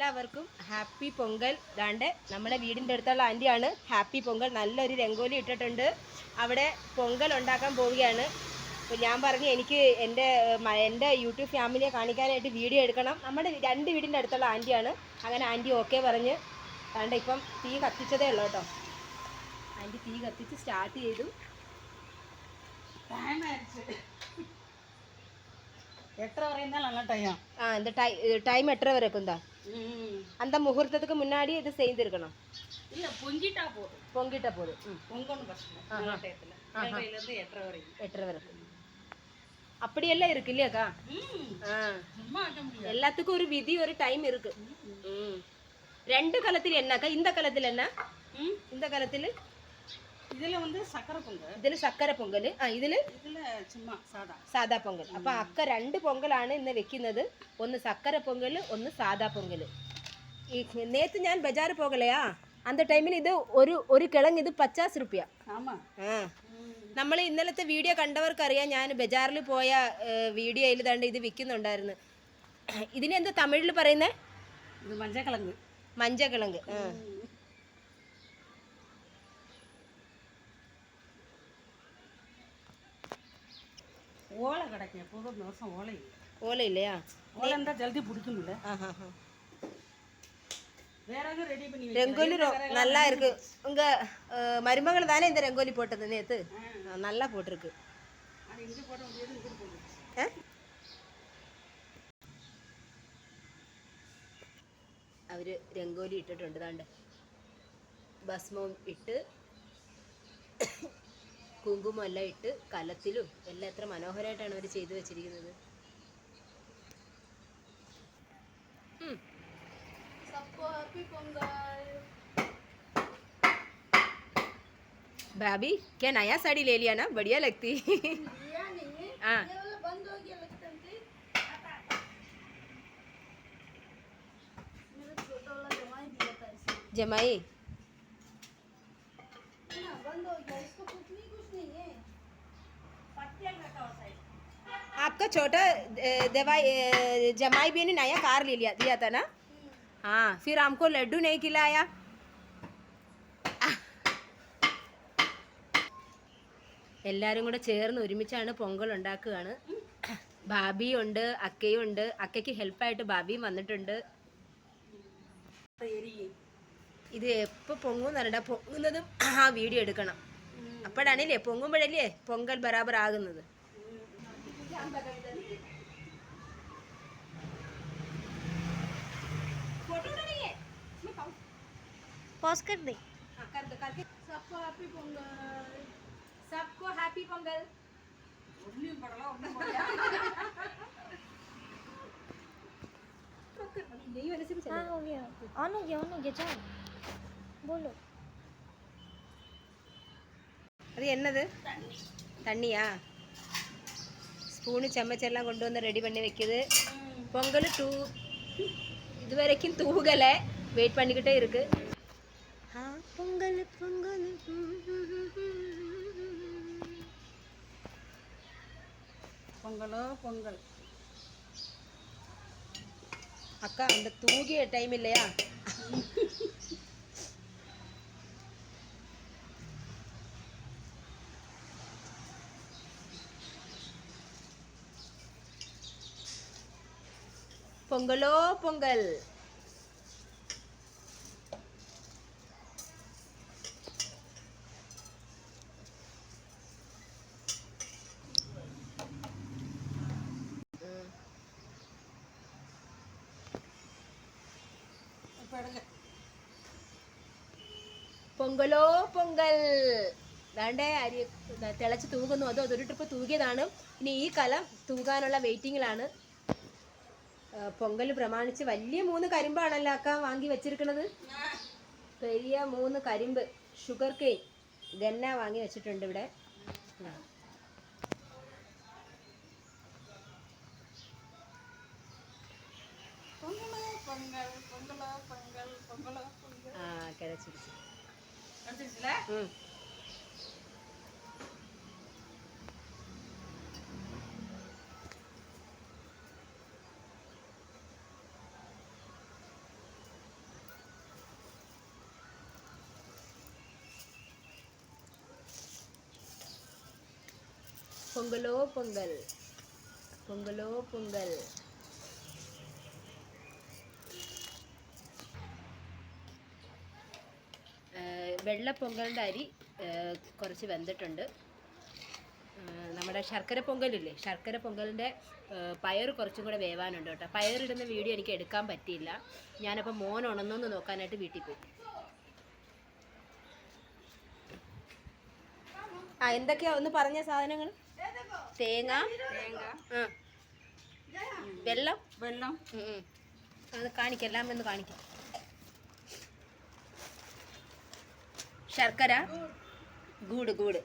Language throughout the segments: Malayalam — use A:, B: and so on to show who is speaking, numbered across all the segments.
A: എല്ലാവർക്കും ഹാപ്പി പൊങ്കൽ. ഇതാണ്ട് നമ്മുടെ വീടിന്റെ അടുത്തുള്ള ആന്റിയാണ് ഹാപ്പി പൊങ്കൽ. നല്ലൊരു രംഗോലി ഇട്ടിട്ടുണ്ട്. അവിടെ പൊങ്കൽ ഉണ്ടാക്കാൻ പോവുകയാണ്. അപ്പോൾ ഞാൻ പറഞ്ഞു എനിക്ക് എന്റെ എന്റെ യൂട്യൂബ് ഫാമിലിയെ കാണിക്കാനായിട്ട് വീഡിയോ എടുക്കണം. നമ്മുടെ രണ്ട് വീടിന്റെ അടുത്തുള്ള ആന്റിയാണ് അങ്ങനെ ആന്റി ഓക്കെ പറഞ്ഞ് ദാണ്ട് ഇപ്പം തീ കത്തിച്ചതേ ഉള്ളൂ കേട്ടോ. ആന്റി തീ കത്തിച്ച് സ്റ്റാർട്ട് ചെയ്തു.
B: എത്ര വരെ
A: ആ എന്താ ടൈം എത്ര വരെ ഇപ്പം എന്താ? அந்த முகூர்த்தத்துக்கு முன்னாடி இது செய்திருக்கணும்.
B: இல்ல பொங்கிட்டா போதும்.
A: பொங்கிட்ட போதும்.
B: பொங்கணும் இருந்து எட்டரை வரைக்கும்.
A: எட்டரை வரைக்கும். அப்படியெல்லாம் இருக்கு இல்லையாக்கா எல்லாத்துக்கும் ஒரு விதி ஒரு டைம் இருக்கு. ரெண்டு காலத்தில் என்னக்கா இந்த காலத்தில் என்ன? இந்த காலத்தில்
B: இதுல வந்து சக்கரை பொங்கல்
A: ഇതിൽ സക്കര പൊങ്കൽ ആ ഇതിൽ
B: இதுல சும்மா சாதா
A: സാദാ പൊങ്കൽ അപ്പൊ അക്ക രണ്ട് പൊങ്കലാണ് ഇന്ന് വെക്കുന്നത് ഒന്ന് സക്കര പൊങ്കൽ ഒന്ന് സാദാ പൊങ്കൽ ഈ നേത്ത് ഞാൻ ബജാർ പോകലയാ അന്ത ടൈമിൽ ഇത് ഒരു ഒരു കിഴങ്ങ് ഇത് പച്ചാസ് റുപ്യ
B: ஆமா
A: ആ നമ്മൾ ഇന്നലത്തെ വീഡിയോ കണ്ടവർക്കറിയാം ഞാൻ ബജാറിൽ പോയ വീഡിയോയിൽ ദണ്ട് ഇത് വിൽക്കുന്നുണ്ടായിരുന്നു ഇതിനെന്താ തമിഴിൽ പറയുന്നേ
B: இது மஞ்சள் கிழங்கு
A: മഞ്ചക്കിഴങ്ങ്
B: ஓலை கிடைக்கும் எப்போதும் இந்த வருஷம் ஓலை இல்லை
A: ഓലയില്ലയാ
B: ஓலை இருந்தா ஜல்தி பிடிக்கணும்ல
A: ആ ഹാ ഹാ
B: வேற எதுவும் ரெடி பண்ணி
A: രംഗോലി റോ- நல்லா இருக்கு உங்க மருமகள் தானே இந்த ரங்கோலி போட்டது நேத்து ஆ, நல்லா போட்டிருக்கு
B: அது இங்கே போட முடியாது இங்கே போடுது
A: ഏ? അവര് രംഗോലി ഇട്ടിട്ടുണ്ട് താണ്ട് ഭസ്മവും ഇട്ട് കുങ്കുമം എല്ലാം ഇട്ട് കലത്തിലും എല്ലാം എത്ര മനോഹരമായിട്ടാണ് അവർ ചെയ്തു വെച്ചിരിക്കുന്നത് ഉം. भाभी क्या नया साड़ी ले लिया ना बढ़िया लगती हाँ जमाई आपका छोटा दवाई जमाई भी नहीं आया कार ले लिया दिया था ना हाँ फिर हमको लड्डू नहीं खिलाया എല്ലാവരും കൂടെ ചേർന്ന് ഒരുമിച്ചാണ് പൊങ്കൽ ഉണ്ടാക്കുകയാണ്. ഭാബിയുണ്ട് അക്കയുണ്ട്. അക്കയ്ക്ക് ഹെൽപ്പായിട്ട് ഭാബിയും വന്നിട്ടുണ്ട്. ഇത് എപ്പോൾ പൊങ്ങും എന്നറിയണ്ട പൊങ്ങുന്നതും ആ വീഡിയോ എടുക്കണം. അപ്പോഴാണല്ലേ പൊങ്ങുമ്പോഴല്ലേ പൊങ്കൽ ബരാബർ ആകുന്നത്.
C: फोटो नहीं है इसमें पाउस पॉज कर दे हाँ कर दो करके
A: सबको हैप्पी पोंगल सबको हैप्पी पोंगल
B: ஒன்றும் படலாம் ஒன்றும்
A: यही वाले से भी चलेगा
C: हाँ हो गया ऑन हो गया ऑन हो गया चलो बोलो
A: அது என்னது தண்ணியா ஸ்பூனு சமைச்செல்லாம் கொண்டு வந்து ரெடி பண்ணி வைக்குது. பொங்கல் டூ இது வரைக்கும் தூகலை. வெயிட் பண்ணிக்கிட்டே இருக்கு. பொங்கல் பொங்கல்.
B: பொங்கலோ பொங்கல்.
A: அக்கா அந்த தூகிய டைம் இல்லையா?
B: പൊങ്കലോ പൊങ്കൽ.
A: പൊങ്കലോ പൊങ്കൽ. വേണ്ടേ അരി തിളച്ച് തൂകുന്നു. അതോ അതൊരു ട്രിപ്പ് തൂകിയതാണ്. ഇനി ഈ കലം തൂകാനുള്ള വെയിറ്റിങ്ങിലാണ് പൊങ്കൽ പ്രമാണിച്ച് വലിയ മൂന്ന് കരിമ്പാണല്ലോ അക്ക വാങ്ങി വെച്ചിരിക്കണത്. വലിയ മൂന്ന് കരിമ്പ് ഷുഗർ കെയിൻ ഗന്ന വാങ്ങി വെച്ചിട്ടുണ്ട് ഇവിടെ. ആ. കിടച്ചിരിച്ചു. പൊങ്കലോ പൊങ്കൽ. പൊങ്കലോ പൊങ്കൽ. വെള്ള പൊങ്കലിന്റെ അരി കുറച്ച് വെന്തിട്ടുണ്ട്. നമ്മുടെ ശർക്കര പൊങ്കലില്ലേ? ശർക്കര പൊങ്കലിന്റെ പയർ കുറച്ചും കൂടെ വേവാനുണ്ട് കേട്ടോ. പയറിടുന്ന വീഡിയോ എനിക്ക് എടുക്കാൻ പറ്റിയില്ല. ഞാനപ്പോൾ മോൻ ഉണന്നൊന്ന് നോക്കാനായിട്ട് വീട്ടിൽ പോയി. ആ എന്തൊക്കെയാ? ഒന്ന് പറഞ്ഞ സാധനങ്ങൾ തേങ്ങ. വെള്ളം.
B: വെള്ളം.
A: അത് കാണിക്കാം എല്ലാം ഒന്ന് കാണിക്കാം. ശർക്കര. ഗൂട് ഗൂട്.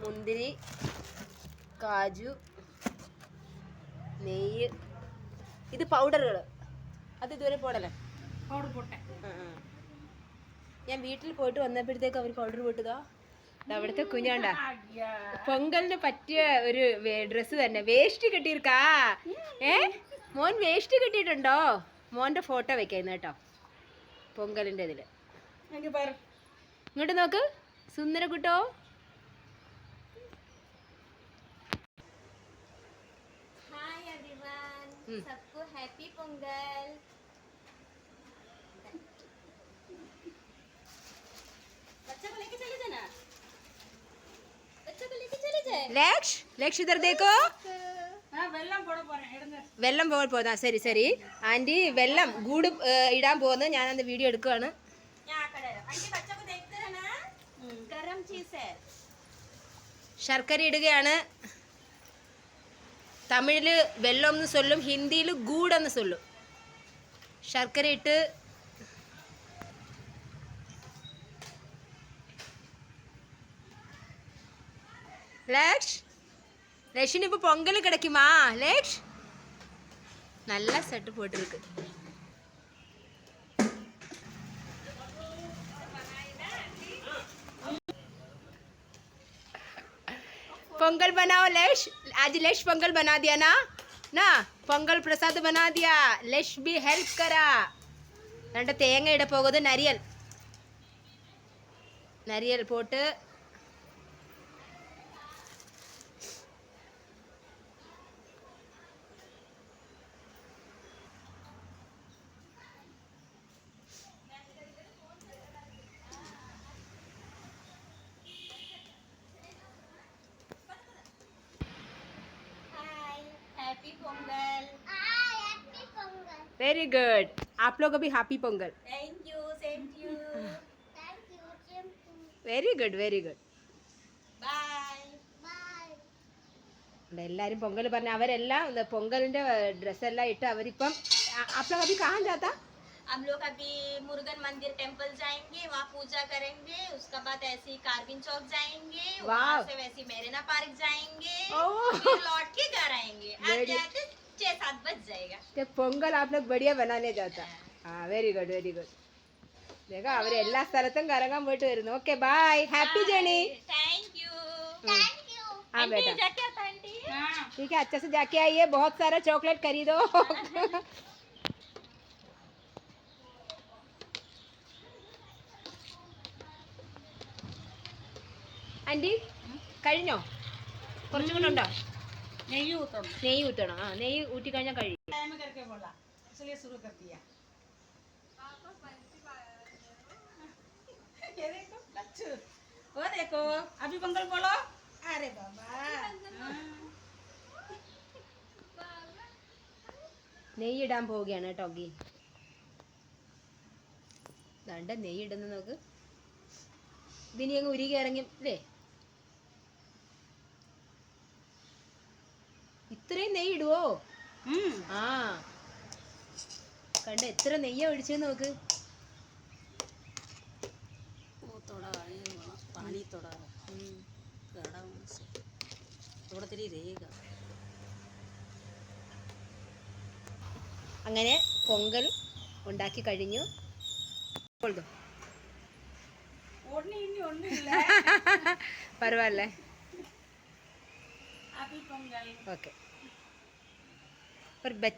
A: മുന്തിരി കാജു നെയ്യ്. ഇത് പൗഡറുകൾ അത് ഇതുവരെ പോടല്ലേ?
B: പൗഡർ പോട്ടെ.
A: ആ. ഞാൻ വീട്ടിൽ പോയിട്ട് വന്നപ്പോഴത്തേക്ക് അവർക്ക് ഓർഡർ വിട്ടതാ അവിടുത്തെ കുഞ്ഞാണ്ടാ. പൊങ്കലിന് പറ്റിയ ഒരു ഡ്രസ്സ് തന്നെ. വേസ്റ്റ് കെട്ടിയിരിക്കാ. ഏ? മോൻ വേസ്റ്റ് കിട്ടിയിട്ടുണ്ടോ? മോന്റെ ഫോട്ടോ വെക്കായിരുന്നു കേട്ടോ. പൊങ്കലിന്റെ ഇതിൽ. ഇങ്ങോട്ട് നോക്ക്. സുന്ദരക്കുട്ടോ.
C: सबको हैप्पी
B: പൊങ്കൽ. லக்ஷ் லக்ஷ் இதர்
A: വെള്ളം പോകാൻ പോതാ ശരി ശരി. ആന്റി വെള്ളം ഗൂട് ഇടാൻ പോകുന്നത്.
C: ഞാൻ അന്ന് വീഡിയോ എടുക്കുവാണ്.
A: ശർക്കര ഇടുകയാണ്. തമിഴിൽ വെള്ളം എന്ന് ചൊല്ലും ഹിന്ദിയിൽ ഗൂഡ് എന്ന് ശർക്കര ഇട്ട് லேஷ் லட்சுமி இப்போ பொங்கல் கிடைக்குமா? லேஷ் நல்லா செட்டு போட்டிருக்கு. பொங்கல் बनाओ लेश आज लेश பொங்கல் बना दिया ना ना பொங்கல் பிரசாத் பனா தியா லெஷ் பி ஹெல்ப் கரா. ரெண்டு தேங்காய் இட போகுது நரியல்.
C: நரியல் போட்டு Pongal hi happy Pongal
A: very good आप लोग अभी happy Pongal
C: thank you same to you thank you same to
A: very good very good
C: bye bye
A: ഇവിടെ എല്ലാവരും പൊങ്കൽ പറഞ്ഞ അവരെല്ലാം ഇത് പൊങ്കലിന്റെ ഡ്രസ്സെല്ലാം ഇട്ട് അവരിപ്പം ആ- आप लोग अभी कहाँ जाता
C: हम लोग अभी मुरुगन मंदिर टेम्पल जाएंगे वहाँ पूजा करेंगे उसके बाद ऐसे ही कारबिन चौक जाएंगे वहाँ
A: वाह।
C: से वैसे ही मेरेना पार्क जाएंगे
A: ओह।
C: फिर लौट के घर आएंगे
A: Very-
C: आते आते छह सात बज जाएगा
A: कि पोंगल आप लोग बढ़िया बनाने जाता हाँ वेरी गुड वेरी गुड देखो അവര് എല്ലാ സ്ഥലത്തും കറങ്ങാൻ പോയിട്ട് വരുന്നു okay bye happy journey
C: thank you thank you
A: हाँ बेटा
C: जाके आता आंटी
B: हाँ
A: ठीक है अच्छे से जाके आइए बहुत सारा चॉकलेट खरीदो ആൻറ്റി കഴിഞ്ഞോ കുറച്ചും കൂടെ ഉണ്ടോ
B: നെയ്യ് ഊറ്റണം.
A: നെയ്യ് ഊറ്റണം. ആ നെയ്യ് ഊറ്റി കഴിഞ്ഞാൽ കഴിയും നെയ്യ് ഇടാൻ പോവുകയാണ് കേട്ടോ ഗീ. ദാണ്ട നെയ്യ് ഇടുന്ന നോക്ക്. ഇതിനി അങ്ങ് ഉരുകി ഇറങ്ങി അല്ലേ ഇത്രയും നെയ്യ് ഇടുവോ? ആ. കണ്ട എത്ര നെയ്യ ഒഴിച്ചു നോക്ക്. അങ്ങനെ പൊങ്കൽ ഉണ്ടാക്കി കഴിഞ്ഞു.
B: പറവല്ലേ
A: ഓക്കെ. पर बच्चे